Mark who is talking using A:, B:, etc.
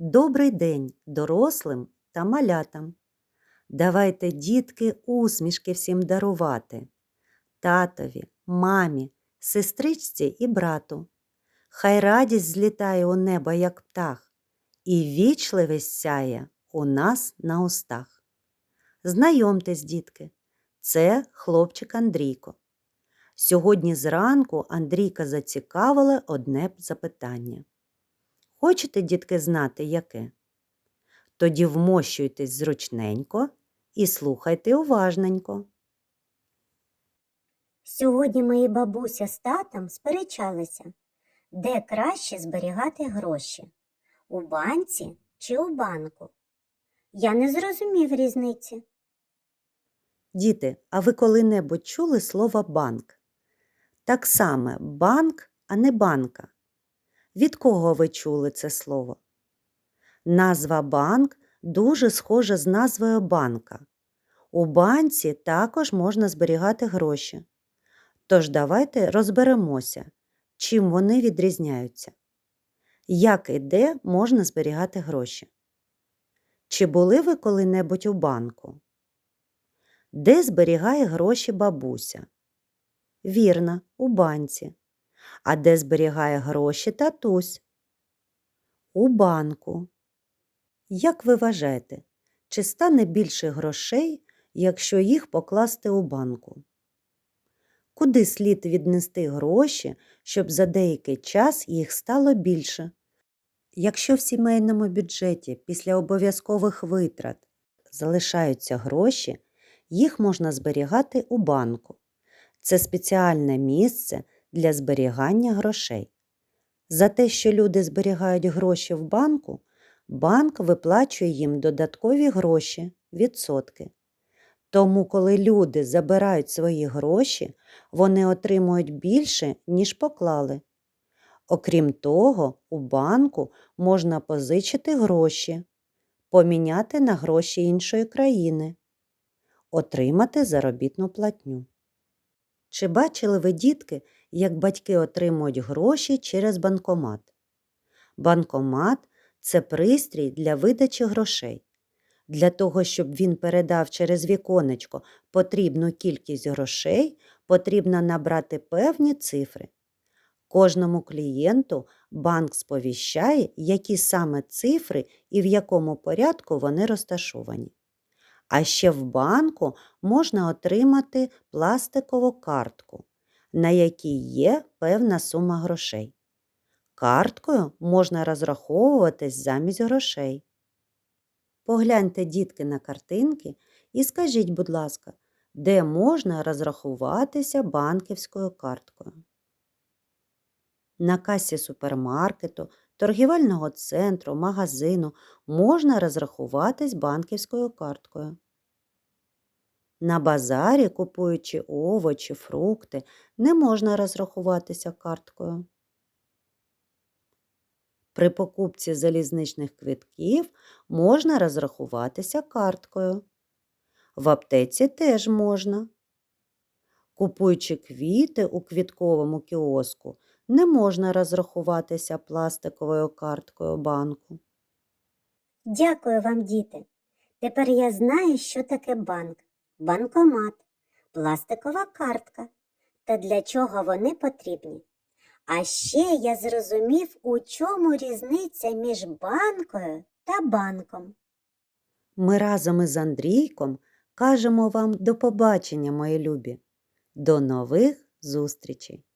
A: Добрий день дорослим та малятам. Давайте, дітки, усмішки всім дарувати. Татові, мамі, сестричці і брату. Хай радість злітає у небо, як птах, і вічливість сяє у нас на устах. Знайомтесь, дітки, це хлопчик Андрійко. Сьогодні зранку Андрійка зацікавила одне запитання. Хочете, дітки, знати, яке? Тоді вмощуйтесь зручненько і слухайте уважненько.
B: Сьогодні мої бабуся з татом сперечалися, де краще зберігати гроші у банці чи у банку. Я не зрозумів різниці.
A: Діти, а ви коли-небудь чули слово банк? Так само банк, а не банка. Від кого ви чули це слово? Назва банк дуже схожа з назвою банка. У банці також можна зберігати гроші. Тож давайте розберемося, чим вони відрізняються. Як і де можна зберігати гроші? Чи були ви коли-небудь у банку? Де зберігає гроші бабуся? Вірно, у банці. А де зберігає гроші татусь? У банку. Як ви вважаєте, чи стане більше грошей, якщо їх покласти у банку? Куди слід віднести гроші, щоб за деякий час їх стало більше? Якщо в сімейному бюджеті після обов'язкових витрат залишаються гроші, їх можна зберігати у банку. Це спеціальне місце для зберігання грошей. За те, що люди зберігають гроші в банку, банк виплачує їм додаткові гроші, відсотки. Тому, коли люди забирають свої гроші, вони отримують більше, ніж поклали. Окрім того, у банку можна позичити гроші, поміняти на гроші іншої країни, отримати заробітну платню. Чи бачили ви, дітки, як батьки отримують гроші через банкомат? Банкомат це пристрій для видачі грошей. Для того, щоб він передав через віконечко потрібну кількість грошей, потрібно набрати певні цифри. Кожному клієнту банк сповіщає, які саме цифри і в якому порядку вони розташовані. А ще в банку можна отримати пластикову картку, на якій є певна сума грошей. Карткою можна розраховуватись замість грошей. Погляньте, дітки, на картинки і скажіть, будь ласка, де можна розрахуватися банківською карткою? На касі супермаркету, торгівельного центру, магазину можна розрахуватись банківською карткою. На базарі, купуючи овочі, фрукти, не можна розрахуватися карткою. При покупці залізничних квитків можна розрахуватися карткою. В аптеці теж можна. Купуючи квіти у квітковому кіоску, не можна розрахуватися пластиковою карткою банку.
B: Дякую вам, діти. Тепер я знаю, що таке банк, банкомат, пластикова картка та для чого вони потрібні. А ще я зрозумів, у чому різниця між банкою та банком.
A: Ми разом із Андрійком кажемо вам до побачення, мої любі. До нових зустрічей!